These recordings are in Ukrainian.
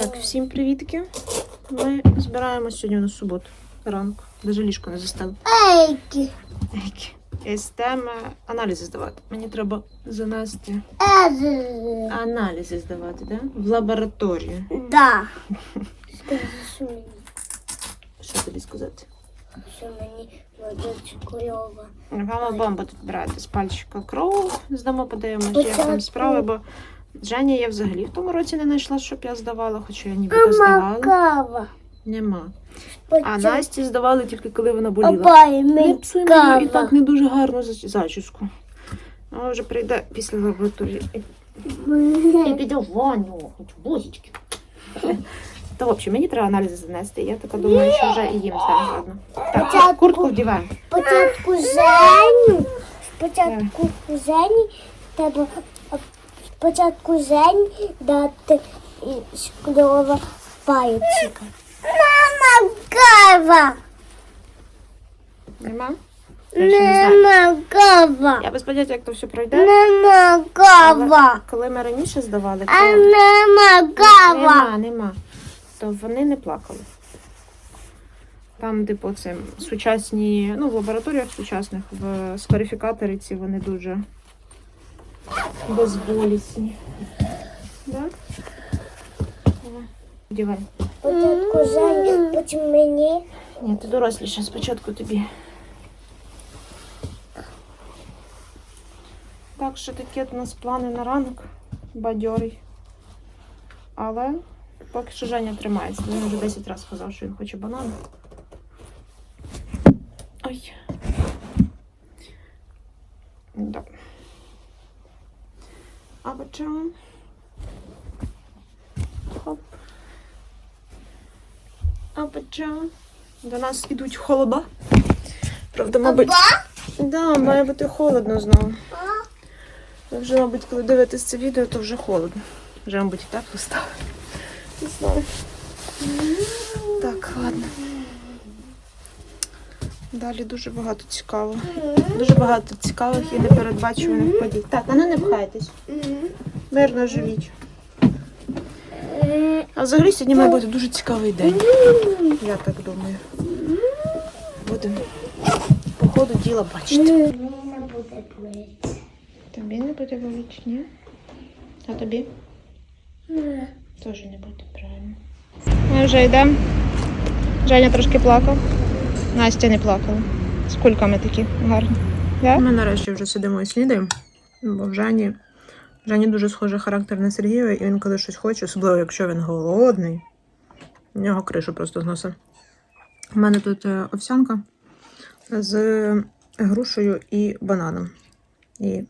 Так, всім привітки. Ми збираємось сьогодні на суботу ранку. Даже ліжко не застали. Ейки. Естемо аналізи здавати. Мені треба занести аналізи здавати, да? В лабораторію. Да. Що тобі сказати? що мені кльово. Мама бомба тут брати з пальчика кров. Здамо, подивимося, як там справи, бо Женя я взагалі в тому році не знайшла, щоб я здавала, хоча я нібито здавала. Нема. А Насті здавали тільки коли вона боліла. Не псуй мені і так не дуже гарну за- зачіску. Вона вже прийде після лабораторії. І піде в ванну, хоч бозічки. Та, в общем, мені треба аналізи занести. Я така думаю, що вже і їм стане гарно. Так, куртку вдіваємо. Спочатку Женю. Спочатку Жені треба спочатку Жені дати і шкльова пальчика. Мама кава. Нема? Нема кава. Я без поняття, як то все пройде. Нема кава. коли ми раніше здавали, то А нема кава. нема, нема. То вони не плакали. Там, типу, це сучасні, ну, в лабораторіях сучасних, в скарифікаторі ці вони дуже безболісні. Так? Дівай. Спочатку Жені, потім мені. Ні, ти доросліша, спочатку тобі. Так що такі от у нас плани на ранок. Бадьорий. Але поки що Женя тримається. Він вже 10 разів сказав, що він хоче банан. Ой. Да. А? Хоп. А почему? До нас ідуть холода. Правда, мабуть. Да, має бути холодно знову. Ви вже, мабуть, коли дивитесь це відео, то вже холодно. Вже, мабуть, і тепло стало. Не знаю. Так, ладно. Далі дуже багато цікавого. Дуже багато цікавих і непередбачуваних подій. Так, а ну не пхайтесь. Мирно живіть. А взагалі сьогодні має бути дуже цікавий день. Я так думаю. Будемо по ходу діла бачити. Мені не буде боліти. Тобі не буде боліти, ні? А тобі? Теж не буде, правильно. Ми вже йдемо. Женя трошки плакав. Настя не плакала. З кульками такі гарні. Ми нарешті вже сидимо і снідаємо, бо в Жені, в Жені дуже схожий характер на Сергія, і він коли щось хоче, особливо якщо він голодний, в нього кришу просто зносить. У мене тут е, овсянка з грушею і бананом. І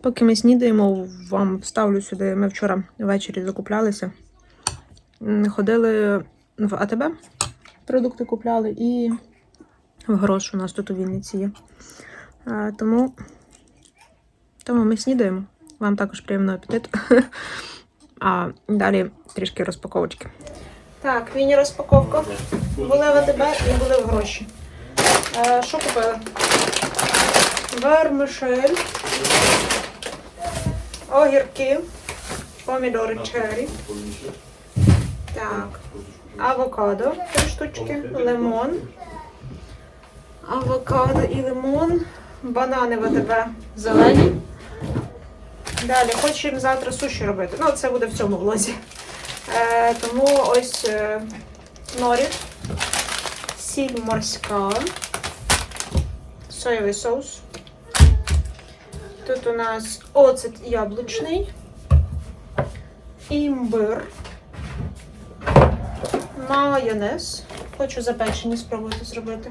поки ми снідаємо, вам вставлю сюди. Ми вчора ввечері закуплялися. Ходили в АТБ, продукти купляли, і в грош у нас тут у Вінниці є. Тому, тому ми снідаємо. Вам також приємного апетиту. А далі трішки розпаковочки. Так, міні-розпаковка. Були в АТБ і були в гроші. Е, що купили? Вермишель, огірки, помідори черрі. Так, авокадо, три штучки, лимон. Авокадо і лимон. Банани в зелені. Далі хочемо завтра суші робити. Ну, це буде в цьому влозі. Е, тому ось е, норі, сіль морська, соєвий соус. Тут у нас оцет яблучний, імбир, майонез. Хочу запечені спробувати зробити.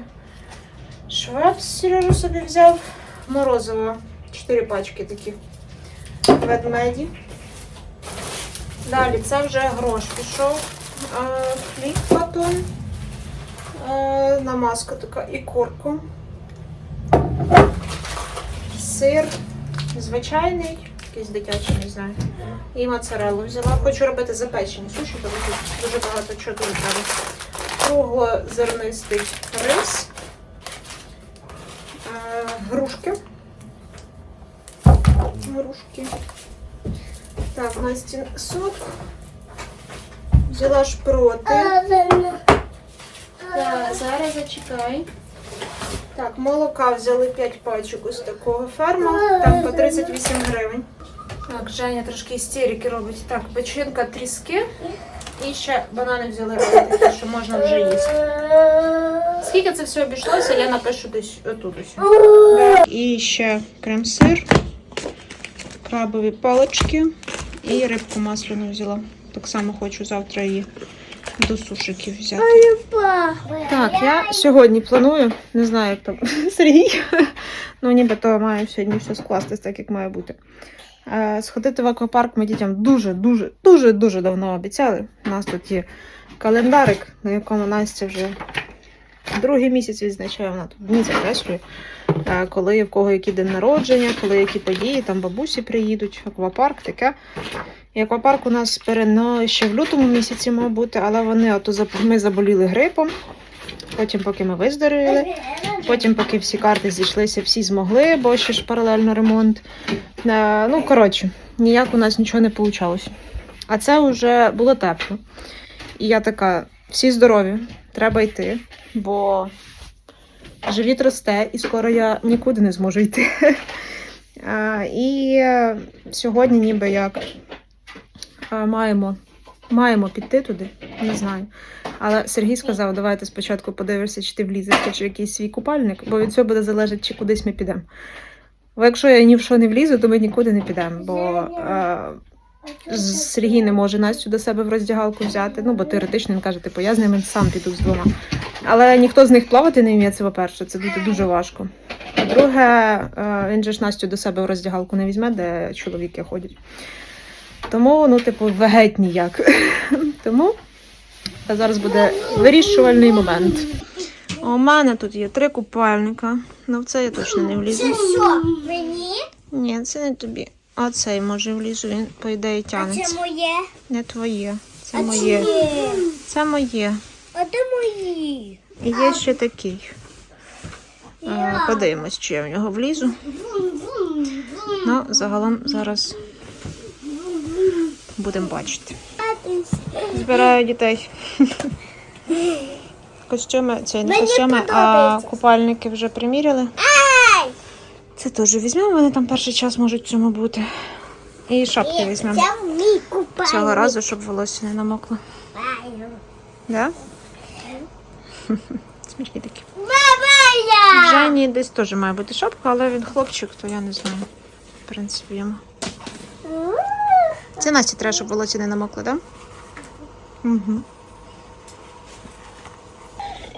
Швепс Сережа собі взяв. Морозиво. Чотири пачки такі. Ведмеді. Далі це вже грош пішов. Хліб батон. Намазка така і курку. Сир звичайний, якийсь дитячий, не знаю. І моцарелу взяла. Хочу робити запечені суші, тому тут дуже багато чого треба. Круглозернистий рис. Е, Грушки. Грушки. Так, Настін сок. Взяла шпроти. Так, зараз зачекай. Так, молока взяли 5 пачок ось такого ферма. Там по 38 гривень. Так, Женя трошки істерики робить. Так, печінка тріски. І ще банани взяли такі, що можна вже їсти. Скільки це все обійшлося, я напишу десь отут ось. І ще крем-сир, крабові палички і рибку масляну взяла. Так само хочу завтра її до сушиків взяти. Так, я сьогодні планую, не знаю, як там Сергій. Ну, нібито має сьогодні все скластись так, як має бути. Е, Сходити в аквапарк ми дітям дуже, дуже, дуже, дуже давно обіцяли. У нас тут є календарик, на якому Настя вже другий місяць відзначає, вона тут дні закреслює. Е, Коли в кого який день народження, коли які події, там бабусі приїдуть, аквапарк, таке. І аквапарк у нас перено ще в лютому місяці мав але вони ото ми заболіли грипом. Потім, поки ми виздоровіли, потім, поки всі карти зійшлися, всі змогли, бо ще ж паралельно ремонт. Е, ну, коротше, ніяк у нас нічого не вийшло. А це вже було тепло. І я така: всі здорові, треба йти, бо живіт росте, і скоро я нікуди не зможу йти. Е, І е, сьогодні, ніби як маємо, маємо піти туди, не знаю. Але Сергій сказав, давайте спочатку подивишся, чи ти влізеш в якийсь свій купальник, бо від цього буде залежати, чи кудись ми підемо. Бо якщо я ні в що не влізу, то ми нікуди не підемо. Бо Сергій не може Настю до себе в роздягалку взяти. Ну, бо теоретично він каже, типу, я з ними сам піду з двома. Але ніхто з них плавати не вміє, це по-перше, це буде дуже важко. По-друге, е, він же ж Настю до себе в роздягалку не візьме, де чоловіки ходять. Тому, ну, типу, вегеть ніяк. Тому зараз буде вирішувальний момент. У мене тут є три купальника. Ну, в це я точно не влізу. що? Мені? Ні, це не тобі. А цей може влізу, він, по ідеї, А це моє? Не твоє. Це А моє. чиє? Це моє. А де мої? І є ще такий. Е, Подивимось, чи я в нього влізу. Ну, загалом зараз будемо бачити. Збираю дітей. Костюми, це не костюми, а купальники вже приміряли. Це теж візьмемо, вони там перший час можуть в цьому бути. І шапки візьмемо. Цього разу, щоб волосся не намокло. Да? Смішні такі. В Жені десь теж має бути шапка, але він хлопчик, то я не знаю. В принципі, йому. Це Насті треба, щоб волосся не намокло, так? Да? Угу.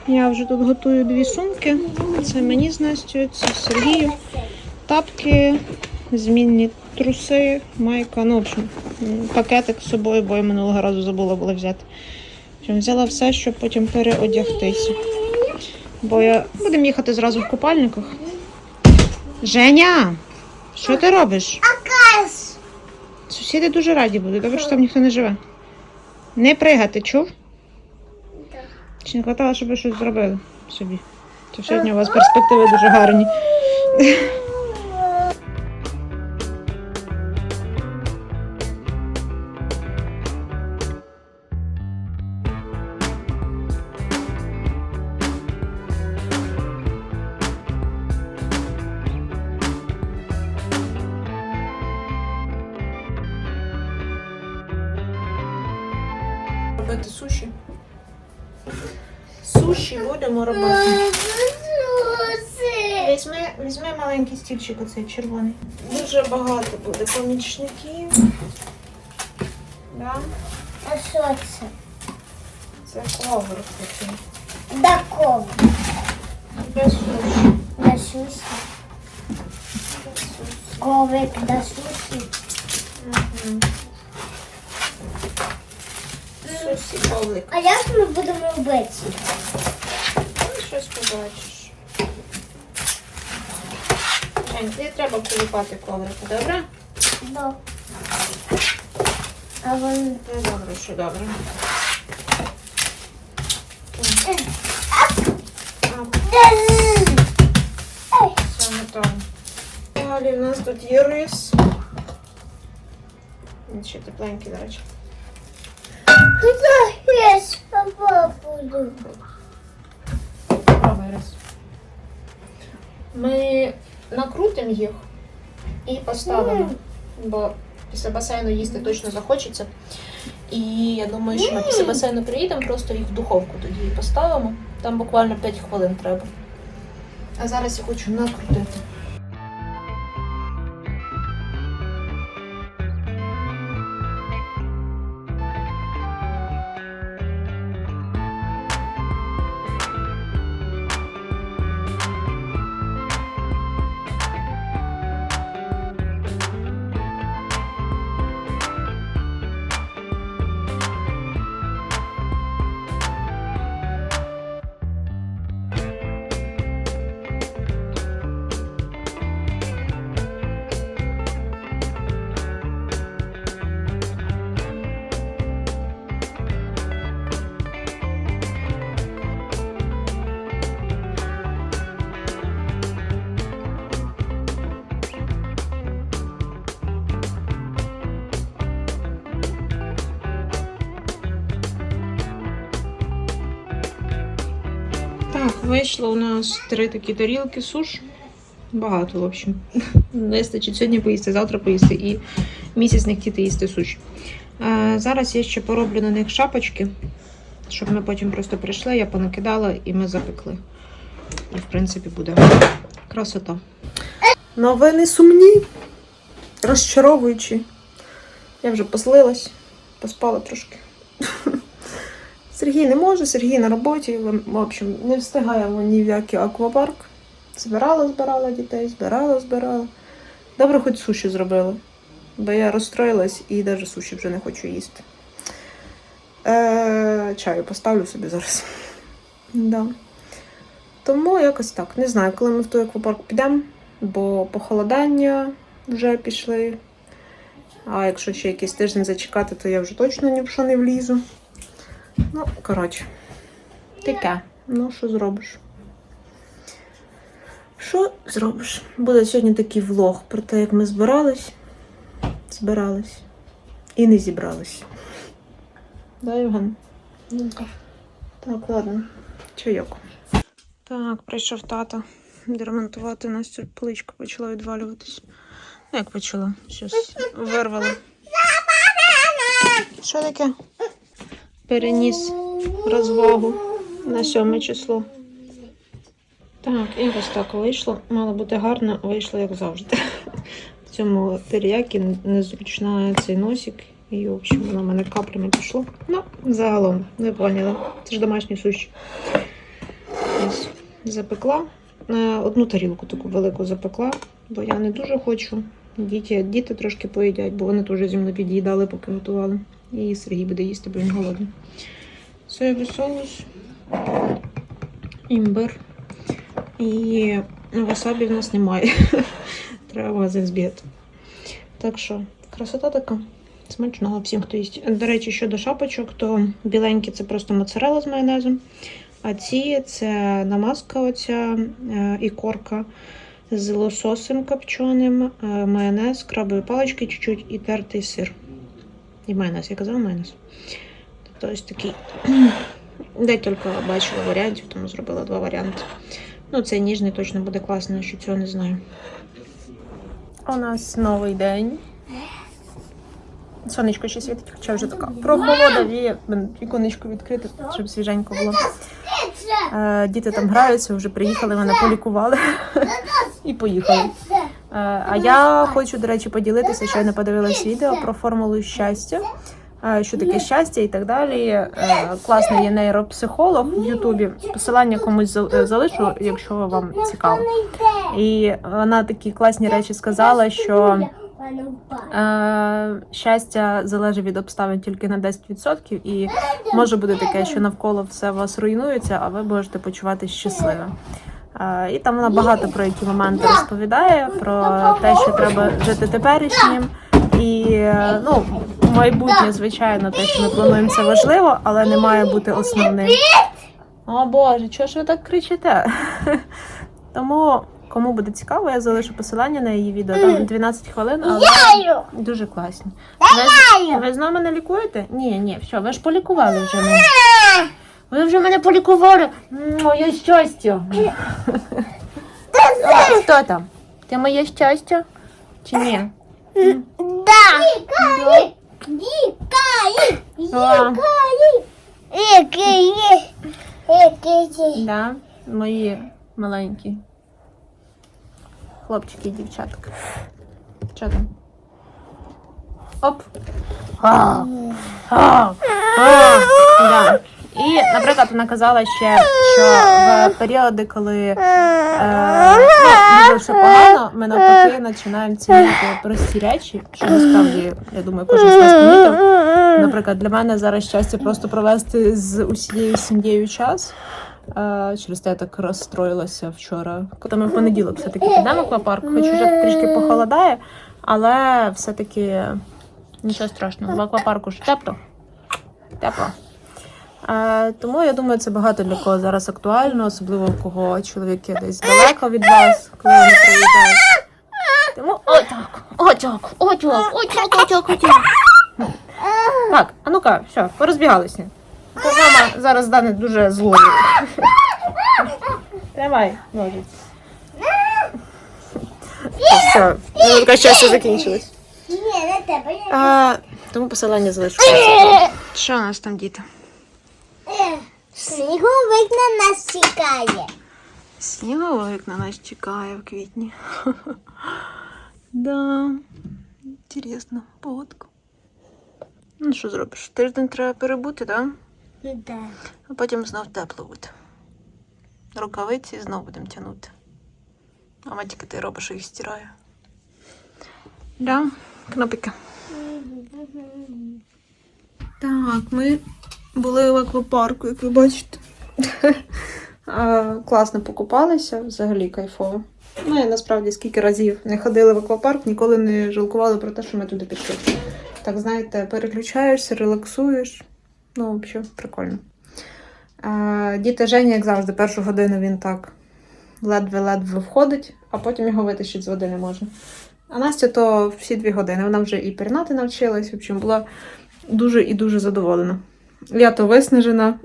Я вже тут готую дві сумки. Це мені з Настю, це Сергію. Тапки, змінні труси, майка. Ну, в общем, пакетик з собою, бо я минулого разу забула було взяти. Общем, взяла все, щоб потім переодягтися. Бо я будемо їхати зразу в купальниках. Женя! Що ти робиш? Сусіди дуже раді будуть, добре, що там ніхто не живе. Не пригати, чув? Чи не хватало, щоб ви щось зробили собі? Сьогодні у вас перспективи дуже гарні. Суші будемо робити. Візьми, візьми маленький стільчик, оцей червоний. Дуже багато буде помічників. Да? А що це? Це ковер такий. До кого? Для суші. До сусі. Ковик до сусі. Мгм. Сусі ковлик. А як ми будемо робити? Ну, щось побачиш. Жень, не треба колупати коврика, добре? Да. А вон... Ну, добре, що добре. Все готово. Далі в нас тут є рис. Він ще тепленький, до речі. Я сама буду. Пробуй раз. Ми накрутимо їх і поставимо, бо після басейну їсти точно захочеться. І я думаю, що ми після басейну приїдемо, просто їх в духовку тоді поставимо. Там буквально 5 хвилин треба. А зараз я хочу накрутити. Вийшло у нас три такі тарілки суш. Багато, в общем. Вистачить сьогодні поїсти, завтра поїсти і місяць не хотіти їсти суші. Зараз я ще пороблю на них шапочки, щоб ми потім просто прийшли, я понакидала і ми запекли. І, в принципі, буде красота. Новини сумні, розчаровуючі. Я вже послилась, поспала трошки. Сергій не може, Сергій на роботі. В общем, не встигаємо ні в який аквапарк. Збирала, збирала дітей, збирала, збирала. Добре, хоч суші зробила. Бо я розстроїлась і навіть суші вже не хочу їсти. Е, чаю поставлю собі зараз. Да. Тому якось так. Не знаю, коли ми в той аквапарк підемо, бо похолодання вже пішли. А якщо ще якийсь тиждень зачекати, то я вже точно ні в що не влізу. Ну, коротше, таке. Ну, що зробиш? Що зробиш? Буде сьогодні такий влог про те, як ми збирались, збирались і не зібрались. Да, Євген? Так, ладно. Чайок. Так, прийшов тата демонтувати Настю поличка почала відвалюватись. Ну, як почала? Щось вирвала. Що таке? Переніс розвагу на сьоме число. Так, і ось так вийшло. Мало бути гарно, вийшло як завжди. В цьому теріякі незручна цей носик. І, в общем, воно в мене каплями пішло. Ну, загалом, не поняла. Це ж домашні суші. Ось, запекла. Е, Одну тарілку таку велику запекла, бо я не дуже хочу. Діти, діти трошки поїдять, бо вони теж зі мною під'їдали, поки готували. І Сергій буде їсти, бо він голодний. Соєвий соус, імбир. І васабі в нас немає. Треба магазин збігати. Так що, красота така. Смачного всім, хто їсть. До речі, щодо шапочок, то біленькі це просто моцарела з майонезом. А ці це намазка, оця е, і корка з лососем копченим, е, майонез, крабові палички чуть-чуть і тертий сир. І майонез, я казала майонез. Тобто ось такий. Декілька бачила варіантів, тому зробила два варіанти. Ну, цей ніжний точно буде класний, що цього не знаю. У нас новий день. Сонечко ще світить, хоча вже така прохолода віє. Віконечко відкрите, щоб свіженько було. Е, Діти там граються, вже приїхали, мене полікували і поїхали. Е, А я хочу, до речі, поділитися, що я не подивилась відео про формулу щастя. е, Що таке щастя і так далі. Е, Класний є нейропсихолог в Ютубі. Посилання комусь за- залишу, якщо вам цікаво. І вона такі класні речі сказала, що щастя залежить від обставин тільки на 10%, і може бути таке, що навколо все у вас руйнується, а ви можете почувати щасливим. І там вона багато про які моменти розповідає, про те, що треба жити теперішнім. І е, ну, майбутнє, звичайно, те, що ми плануємо, це важливо, але не має бути основним. О Боже, чого ж ви так кричите? Тому Кому буде цікаво, я залишу посилання на її відео. Там 12 хвилин, але дуже класні. Ви, ви знову мене лікуєте? Ні, ні, все, ви ж полікували вже мене. Ви вже мене полікували. Моє щастя. О, Хто там? Ти моє щастя? Чи ні? Да. Дикаї. Дикаї. А. Дикаї. Який. Який. Да, мої маленькі хлопчики і дівчатка. Що там? Оп. А, а, а, да. Наприклад, вона казала ще, що в періоди, коли е, ну, дуже погано, ми навпаки починаємо цінити прості речі, що насправді, я думаю, кожен з нас помітив. Наприклад, для мене зараз щастя просто провести з усією сім'єю час. Е, Через те я так розстроїлася вчора. Коли ми в понеділок все-таки підемо в аквапарк, хоч вже трішки похолодає, але все-таки нічого страшного. В аквапарку ж тепло. Тепло. Е, тому я думаю, це багато для кого зараз актуально, особливо у кого чоловіки десь далеко від вас, коли вони приїжджають. Тому отак, отак, отак, отак, отак, отак. Так, а ну-ка, все, порозбігалися. Бо мама зараз стане дуже злою. Тримай, ножиць. Все, минутка щастя закінчилась. Ні, не тебе. А, тому посилання залишу. Що у нас там, діти? Сніговик на нас чекає. Сніговик на нас чекає в квітні. Да. Інтересно, погодка. Ну, що зробиш? Тиждень треба перебути, так? Да? Да. А потім знов тепло буде. Рукавиці знов будемо тягнути. А матіка ти робиш, їх стираю. Да, кнопики. Так, ми були в аквапарку, як ви бачите. Класно покупалися, взагалі кайфово. Ну, я насправді скільки разів не ходили в аквапарк, ніколи не жалкували про те, що ми туди пішли. Так, знаєте, переключаєшся, релаксуєш. Ну, взагалі, прикольно. А, діти Женя, як завжди, першу годину він так ледве-ледве входить, а потім його витащити з води не можна. А Настя то всі дві години. Вона вже і пірнати навчилась, в общем, була дуже і дуже задоволена. Я то виснажена.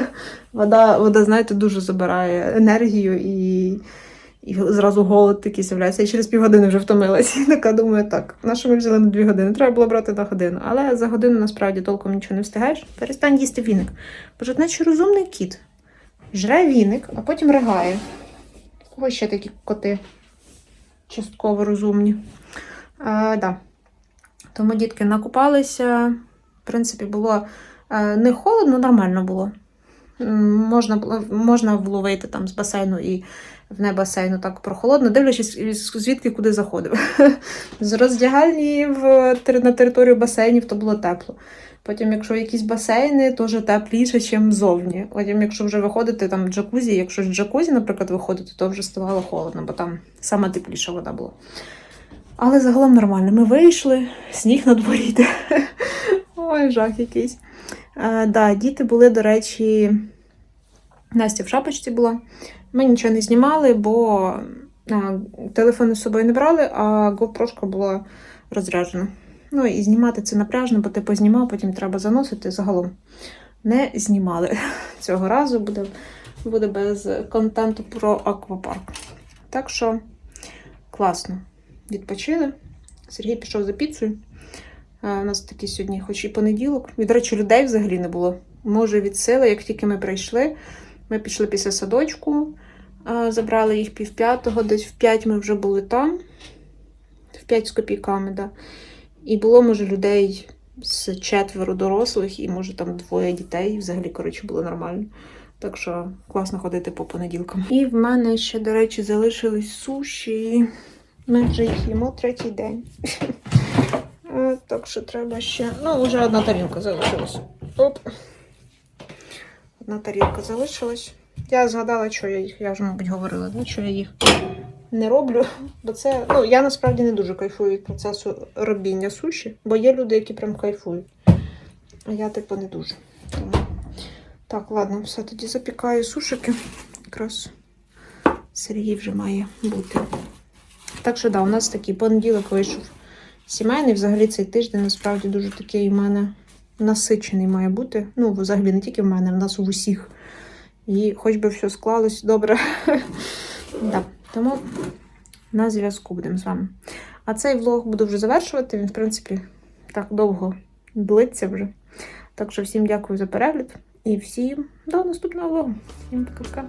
вода, вода, знаєте, дуже забирає енергію і, і зразу голод такий з'являється. Я через півгодини вже втомилася. І така думаю, так, на що ми взяли на дві години? Треба було брати на годину. Але за годину насправді толком нічого не встигаєш. Перестань їсти віник. Боже, наче розумний кіт. Жре віник, а потім ригає. Кого ще такі коти? Частково розумні. А, да. Тому дітки накупалися. В принципі, було не холодно, нормально було. Можна можна було вийти там з басейну і в не басейну так прохолодно, дивлячись, звідки куди заходив. З роздягальні в, на територію басейнів то було тепло. Потім, якщо якісь басейни, то вже тепліше, ніж зовні. Потім, якщо вже виходити там джакузі, якщо з джакузі, наприклад, виходити, то вже ставало холодно, бо там саме тепліша вода була. Але загалом нормально. Ми вийшли, сніг на дворі йде. Ой, жах якийсь. Е, да, діти були, до речі, Настя в шапочці була. Ми нічого не знімали, бо а, телефони з собою не брали, а GoPro була розряджена. Ну і знімати це напряжно, бо ти познімав, потім треба заносити. Загалом не знімали цього разу. Буде, буде без контенту про аквапарк. Так що класно. Відпочили. Сергій пішов за піцею. А, У нас такий сьогодні, хоч і понеділок. І, до речі, людей взагалі не було. Може, від сили, як тільки ми прийшли, ми пішли після садочку, забрали їх пів п'ятого, десь в п'ять ми вже були там. В п'ять з копійками, да. І було, може, людей з четверо дорослих, і, може, там двоє дітей. Взагалі, коротше, було нормально. Так що класно ходити по понеділкам. І в мене ще, до речі, залишились суші. Ми вже їх їмо третій день. Так що треба ще. Ну, вже одна тарілка залишилась. Оп. Одна тарілка залишилась. Я згадала, що я їх, я вже, мабуть, говорила, да, що я їх не роблю. Бо це, ну, я насправді не дуже кайфую від процесу робіння суші, бо є люди, які прям кайфують. А я, типу, не дуже. Тому... Так, ладно, все, тоді запікаю сушики. Якраз Сергій вже має бути. Так що, да, у нас такий понеділок вийшов сімейний. Взагалі цей тиждень насправді дуже такий у мене насичений має бути. Ну, взагалі, не тільки в мене, в нас у усіх. І хоч би все склалось добре. Тому на зв'язку будемо з вами. А цей влог буду вже завершувати. Він, в принципі, так довго длиться вже. Так що всім дякую за перегляд і всім до наступного влогу. Всім пока-пока.